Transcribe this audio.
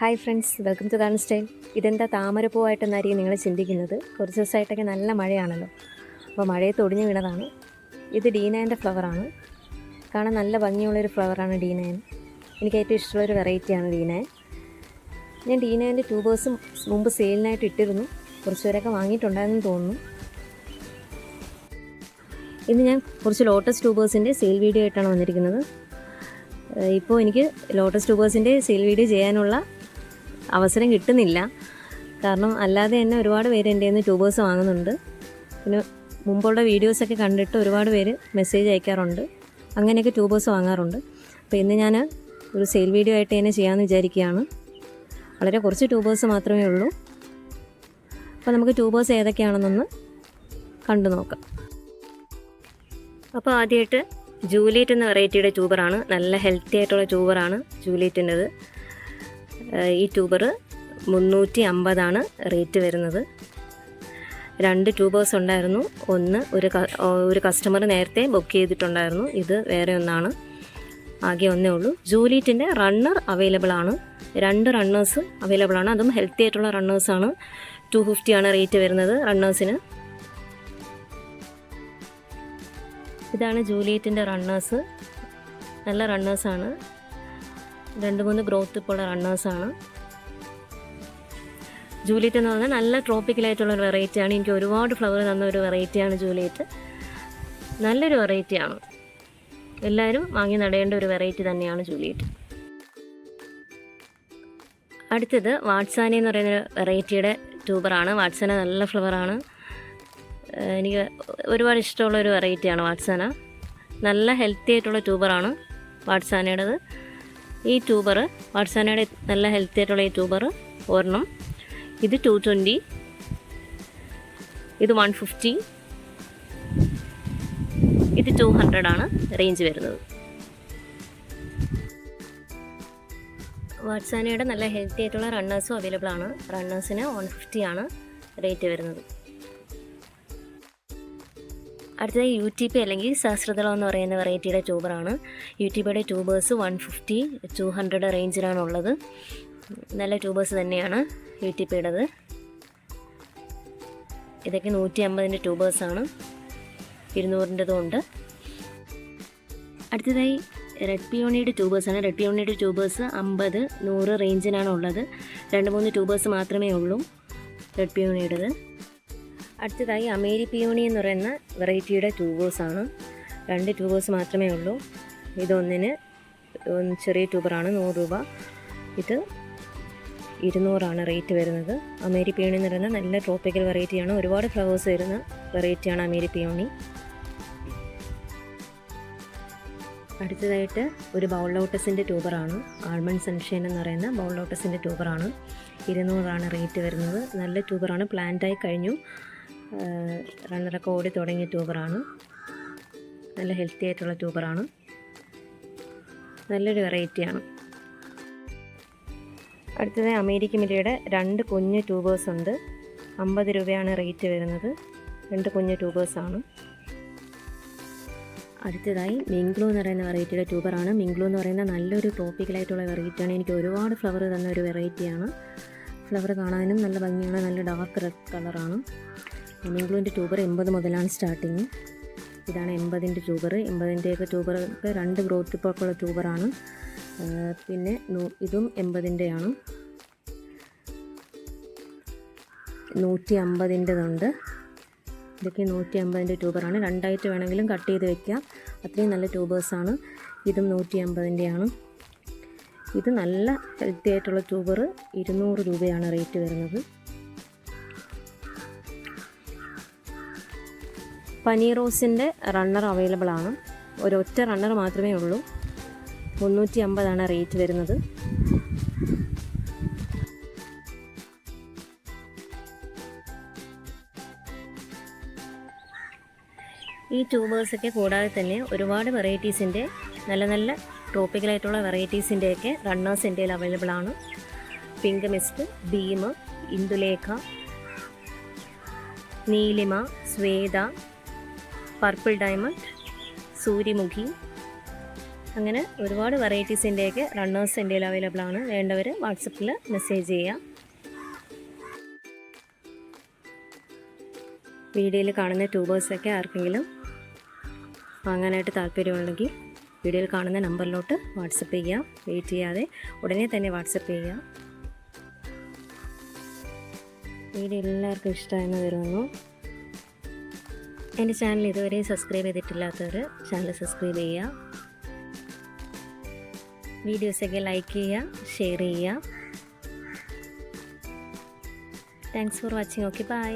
Hi friends welcome to garden style. ഇതെന്താ താമരപ്പൂവായിട്ടെന്നായിരിക്കും നിങ്ങൾ ചിന്തിക്കുന്നത്. കുറച്ച് ദിവസമായിട്ടൊക്കെ നല്ല മഴയാണല്ലോ. അപ്പോൾ മഴയത്ത് ഒടിഞ്ഞു വീണതാണ്. ഇത് ഡീനയന്റെ ഫ്ലവറാണ്. കാണാൻ നല്ല ഭംഗിയുള്ളൊരു ഫ്ലവറാണ് ഡീനയൻ. എനിക്ക് ഏറ്റവും ഇഷ്ടമുള്ളൊരു വെറൈറ്റിയാണ് ഡീനയൻ. ഞാൻ ഡീനയന്റെ ട്യൂബേഴ്സും മുമ്പ് സെയിലിനായിട്ട് ഇട്ടിരുന്നു. കുറച്ച് പേരൊക്കെ വാങ്ങിയിട്ടുണ്ടായെന്ന് തോന്നുന്നു. ഇന്ന് ഞാൻ കുറച്ച് ലോട്ടസ് ട്യൂബേഴ്സിന്റെ സെയിൽ വീഡിയോ ആയിട്ടാണ് വന്നിരിക്കുന്നത്. ഇപ്പോൾ എനിക്ക് ലോട്ടസ് ട്യൂബേഴ്സിന്റെ സെയിൽ വീഡിയോ ചെയ്യാനുള്ള അവസരം കിട്ടുന്നില്ല. കാരണം അല്ലാതെ തന്നെ ഒരുപാട് പേര് എന്റെ നിന്ന് ട്യൂബേഴ്സ് വാങ്ങുന്നുണ്ട്. പിന്നെ മുമ്പുള്ള വീഡിയോസൊക്കെ കണ്ടിട്ട് ഒരുപാട് പേര് മെസ്സേജ് അയക്കാറുണ്ട്. അങ്ങനെയൊക്കെ ട്യൂബേഴ്സ് വാങ്ങാറുണ്ട്. അപ്പോൾ ഇന്ന് ഞാൻ ഒരു സെയിൽ വീഡിയോ ആയിട്ട് തന്നെ ചെയ്യാമെന്ന് വിചാരിക്കുകയാണ്. വളരെ കുറച്ച് ട്യൂബേഴ്സ് മാത്രമേ ഉള്ളൂ. അപ്പോൾ നമുക്ക് ട്യൂബേഴ്സ് ഏതൊക്കെയാണെന്നൊന്ന് കണ്ടു നോക്കാം. അപ്പോൾ ആദ്യമായിട്ട് ജൂലിയറ്റ് എന്ന വെറൈറ്റിയുടെ ട്യൂബറാണ് നല്ല ഹെൽത്തി ആയിട്ടുള്ള ട്യൂബറാണ് ജൂലിയറ്റിന്റെത്. ഈ ട്യൂബർ മുന്നൂറ്റി അമ്പതാണ് റേറ്റ് വരുന്നത്. രണ്ട് ട്യൂബേഴ്സ് ഉണ്ടായിരുന്നു. ഒന്ന് ഒരു ഒരു കസ്റ്റമർ നേരത്തെ ബുക്ക് ചെയ്തിട്ടുണ്ടായിരുന്നു. ഇത് വേറെ ഒന്നാണ്. ആകെ ഒന്നേ ഉള്ളൂ. ജൂലിയറ്റിന്റെ റണ്ണർ അവൈലബിൾ ആണ് രണ്ട് റണ്ണേഴ്സ് അവൈലബിൾ ആണ് അതും ഹെൽത്തി ആയിട്ടുള്ള റണ്ണേഴ്സാണ്. ടു ഫിഫ്റ്റിയാണ് റേറ്റ് വരുന്നത് റണ്ണേഴ്സിന്. ഇതാണ് ജൂലിയറ്റിന്റെ റണ്ണേഴ്സ്. നല്ല റണ്ണേഴ്സാണ്. രണ്ട് മൂന്ന് ഗ്രോത്ത് ഇപ്പോൾ ഉള്ള റണ്ണേഴ്സാണ്. ജൂലിയറ്റ് എന്ന് പറഞ്ഞാൽ നല്ല ട്രോപ്പിക്കലായിട്ടുള്ള ഒരു വെറൈറ്റിയാണ്. എനിക്ക് ഒരുപാട് ഫ്ലവർ തന്ന ഒരു വെറൈറ്റിയാണ് ജൂലിയറ്റ്. നല്ലൊരു വെറൈറ്റിയാണ്. എല്ലാവരും വാങ്ങി നടേണ്ട ഒരു വെറൈറ്റി തന്നെയാണ് ജൂലിയറ്റ്. അടുത്തത് വാട്സാന എന്ന് പറയുന്ന വെറൈറ്റിയുടെ ട്യൂബറാണ്. വാട്സാന നല്ല ഫ്ലവറാണ്. എനിക്ക് ഒരുപാട് ഇഷ്ടമുള്ള ഒരു വെറൈറ്റിയാണ് വാട്സാന. നല്ല ഹെൽത്തി ആയിട്ടുള്ള ട്യൂബറാണ് വാട്സാനയുടേത്. ഈ ട്യൂബർ വാട്സാനയുടെ നല്ല ഹെൽത്തി ആയിട്ടുള്ള ഈ ട്യൂബർ ഒരെണ്ണം. ഇത് ടു ട്വന്റി ഇത് വൺ ഫിഫ്റ്റി ഇത് ടു ഹൺഡ്രഡ് ആണ് റേഞ്ച് വരുന്നത്. വാട്സാനയുടെ നല്ല ഹെൽത്തി ആയിട്ടുള്ള റണ്ണേഴ്സും അവൈലബിൾ ആണ്. റണ്ണേഴ്സിന് വൺ ഫിഫ്റ്റി ആണ് റേറ്റ് വരുന്നത്. അടുത്തത് യു ടി പി അല്ലെങ്കിൽ സഹസ്രതളം എന്ന് പറയുന്ന വെറൈറ്റിയുടെ ട്യൂബറാണ് U tubers one fifty two hundred റേഞ്ചിലാണുള്ളത് നല്ല ട്യൂബേഴ്സ് തന്നെയാണ് യു ഇതൊക്കെ നൂറ്റി അമ്പതിന്റെ ട്യൂബേഴ്സാണ് ഇരുന്നൂറിന്റെതും ഉണ്ട്. അടുത്തതായി റെഡ് പിയോണിയുടെ ട്യൂബേഴ്സാണ് റെഡ് പിയോണിയുടെ ട്യൂബേഴ്സ് അമ്പത് നൂറ് റേഞ്ചിനാണ് ഉള്ളത്. രണ്ട് മൂന്ന് ട്യൂബേഴ്സ് മാത്രമേ ഉള്ളൂ റെഡ് പിയോണിയുടേത് അടുത്തതായി അമേരി പിയോണി എന്ന് പറയുന്ന വെറൈറ്റിയുടെ ആണ്. രണ്ട് ട്യൂബേഴ്സ് മാത്രമേ ഉള്ളൂ. ഇതൊന്നിന് ചെറിയ ട്യൂബറാണ് നൂറ് രൂപ. ഇത് ഇരുന്നൂറാണ് റേറ്റ് വരുന്നത്. അമേരി പിയോണി എന്ന് പറയുന്ന നല്ല ട്രോപ്പിക്കൽ വെറൈറ്റിയാണ്. ഒരുപാട് ഫ്ലവേഴ്സ് വരുന്ന വെറൈറ്റിയാണ് അമേരി പിയോണി. അടുത്തതായിട്ട് ഒരു ബൗൾ ലോട്ടസിന്റെ ട്യൂബറാണ്. ആൾമണ്ട് സൺഷൈൻ എന്ന് പറയുന്ന ബൗൾ ലോട്ടസിന്റെ ട്യൂബറാണ്. ഇരുന്നൂറാണ് റേറ്റ് വരുന്നത്. നല്ല ട്യൂബറാണ്. പ്ലാന്റായി കഴിഞ്ഞു. റണ്ണറൊക്കെ ഓടി തുടങ്ങിയ ട്യൂബറാണ്. നല്ല ഹെൽത്തി ആയിട്ടുള്ള ട്യൂബറാണ്. നല്ലൊരു വെറൈറ്റിയാണ്. അടുത്തത് അമേരിക്ക മില്ലയുടെ രണ്ട് കുഞ്ഞ് ട്യൂബേഴ്സ് ഉണ്ട്. അമ്പത് രൂപയാണ് റേറ്റ് വരുന്നത്. രണ്ട് കുഞ്ഞ് ട്യൂബേഴ്സാണ്. അടുത്തതായി മിംഗ്ലു എന്ന് പറയുന്ന വെറൈറ്റിയുടെ ട്യൂബറാണ്. മിംഗ്ലു എന്ന് പറയുന്ന നല്ലൊരു ടോപ്പിക്കലായിട്ടുള്ള വെറൈറ്റിയാണ്. എനിക്ക് ഒരുപാട് ഫ്ലവർ തന്ന ഒരു വെറൈറ്റിയാണ്. ഫ്ലവർ കാണാനും നല്ല ഭംഗിയാണ്. നല്ല ഡാർക്ക് റെഡ് കളറാണ് മിംഗ്ലുവിന്റെ ട്യൂബർ എൺപത് മുതലാണ് സ്റ്റാർട്ടിങ്. ഇതാണ് എൺപതിന്റെ ട്യൂബർ എൺപതിന്റെയൊക്കെ ട്യൂബർ രണ്ട് ഗ്രോത്ത് പോക്കുള്ള ട്യൂബറാണ് പിന്നെ ഇതും എൺപതിന്റെയാണ്. നൂറ്റി അമ്പതിന്റെതുണ്ട് ഇതൊക്കെ നൂറ്റി അമ്പതിന്റെ ട്യൂബറാണ് രണ്ടായിട്ട് വേണമെങ്കിലും കട്ട് ചെയ്ത് വെക്കാം. അത്രയും നല്ല ട്യൂബേഴ്സാണ് ഇതും നൂറ്റി അമ്പതിന്റെയാണ് ഇത് നല്ല ഹെൽത്തി ആയിട്ടുള്ള ട്യൂബർ ഇരുന്നൂറ് രൂപയാണ് റേറ്റ് വരുന്നത്. പനീറോസിന്റെ റണ്ണർ അവൈലബിൾ ആണ്. ഒരൊറ്റ റണ്ണർ മാത്രമേ ഉള്ളൂ. മുന്നൂറ്റി അമ്പതാണ് റേറ്റ് വരുന്നത്. ഈ ട്യൂബേഴ്സൊക്കെ കൂടാതെ തന്നെ ഒരുപാട് വെറൈറ്റീസിന്റെ നല്ല നല്ല ട്രോപ്പിക്കലായിട്ടുള്ള വെറൈറ്റീസിന്റെയൊക്കെ റണ്ണേഴ്സ് എന്റെ അവൈലബിൾ ആണ്. Pink mist Bheem Indulekha Neelima Swetha purple diamond Suryamukhi. അങ്ങനെ ഒരുപാട് വെറൈറ്റീസിന്റെയൊക്കെ റണ്ണേഴ്സ് എന്റെ കയ്യിൽ അവൈലബിൾ ആണ്. വേണ്ടവർ വാട്സപ്പിൽ മെസ്സേജ് ചെയ്യാം. വീഡിയോയിൽ കാണുന്ന ട്യൂബേഴ്സൊക്കെ ആർക്കെങ്കിലും വാങ്ങാനായിട്ട് താല്പര്യമുണ്ടെങ്കിൽ വീഡിയോയിൽ കാണുന്ന നമ്പറിലോട്ട് വാട്സപ്പ് ചെയ്യാം. വെയിറ്റ് ചെയ്യാതെ ഉടനെ തന്നെ വാട്സപ്പ് ചെയ്യാം. വീഡിയോ എല്ലാവർക്കും ഇഷ്ടമായെന്ന് വരുന്നു എന്റെ ചാനൽ ഇതുവരെ സബ്സ്ക്രൈബ് ചെയ്തിട്ടില്ലാത്തവർ ചാനൽ സബ്സ്ക്രൈബ് ചെയ്യുക. വീഡിയോസൊക്കെ ലൈക്ക് ചെയ്യുക ഷെയർ ചെയ്യുക. Thanks for watching okay bye